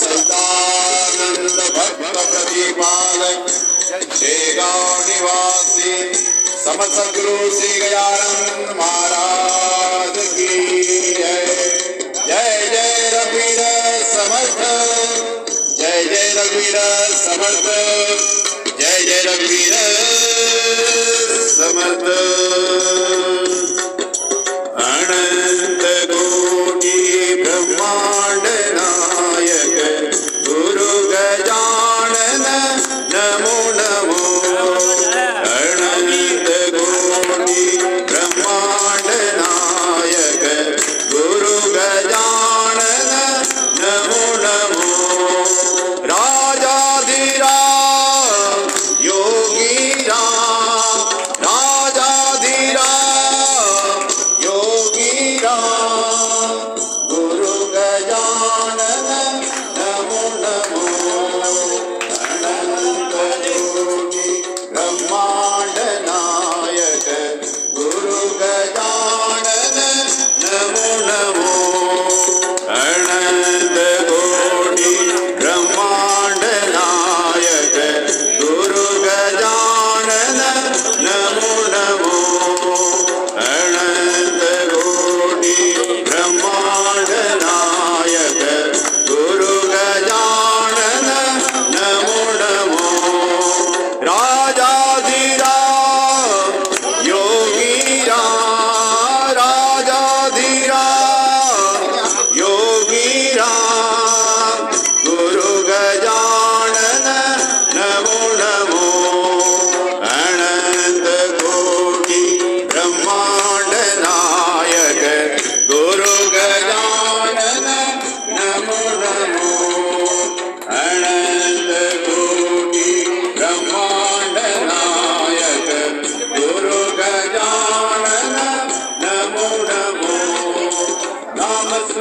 सदानंद प्रतिपालक शेगाव निवासी समस्त गुरु श्री गजानंद महाराज जय जय जय रघुवीर समर्थ, जय जय रघुवीर समर्थ, जय जय रघुवीर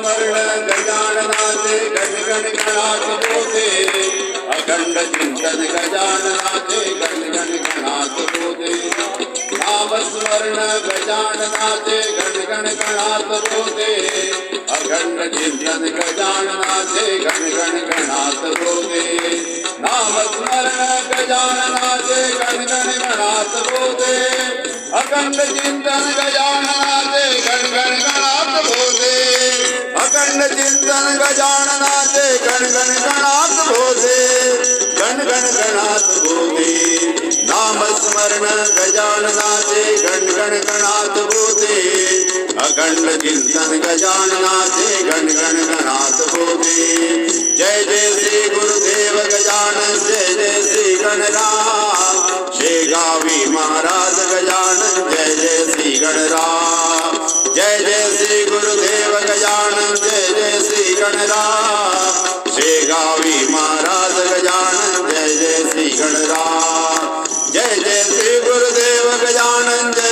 नाम स्मरण गजाननाचे गण गण गणात होते अखंड चिंतन गजाननाचे गण गण गणात होते नाम स्मरण गजाननाचे गण गण गणात होते अखंड चिंतन गजाननाचे गण गण गणात होते नाम स्मरण गजाननाचे गण गण गणात होते अखंड चिंतन चिंतन गजाननाचे गण गण गणात होते गण गण गणात होते नाम स्मरण गजाननाचे गण गण गणात होते अखंड चिंतन गजाननाचे गण गण गणात होते जय जय श्री गुरुदेव गजानन, जय जय श्री गणराम शेगावी महाराज गजानन, जय जय श्री गणराम जय जय श्री गजानन जय जय श्री गणराम शेगावी महाराज गजान जय जय श्री गणराम जय जय श्री गुरुदेव गजानन जय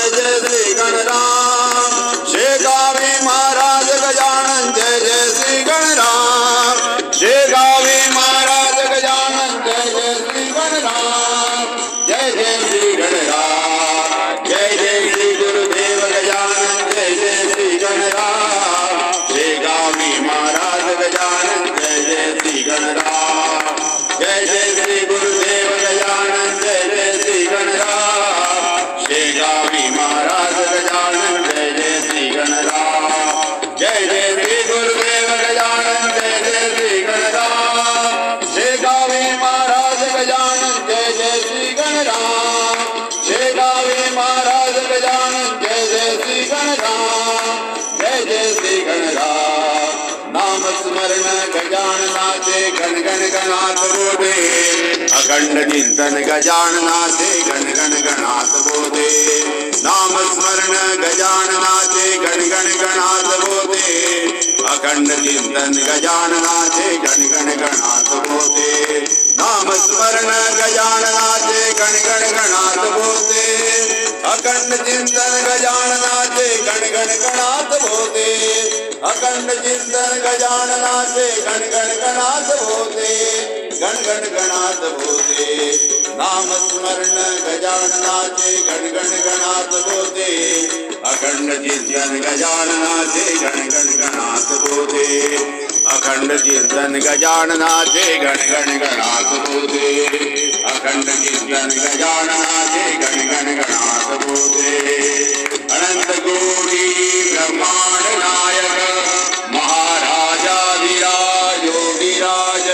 श्री गणराम शेगावी महाराज गजानन जय जय श्री गणराम जय जय श्री गणराम नाम स्मरण गजाननाचे गण गण गणात बोधे अखंड चिंतन गजाननाचे गण गण गणात बोधे नाम स्मरण गजाननाचे गण गण गणात बोधे अखंड चिंतन गजाननाचे गण गण गणात बोधे नाम स्मरण गजाननाचे गण गण गणात बोधे अखंड चिंतन गजाननाचे गण गण गणात बोधे अखंड चिंतन गजाननाचे गण गण गणात बोधे गण गण गणात बोधे नाम स्मरण गजाननाचे गण गण गणात बोधे अखंड चिंतन गजाननाचे गण कीर्तन गजाननाचे, गण गण गणात बोधे अखंड कीर्तन गजाननाचे, गण गण गणात बोधे अनंत कोटी ब्रह्मांड नायक महाराजाधिराज योगीराज,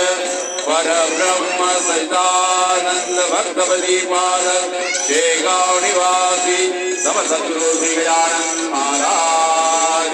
परब्रह्म सहितानंद भक्तपदी पालक, शेगाव निवासी श्री गजानन महाराज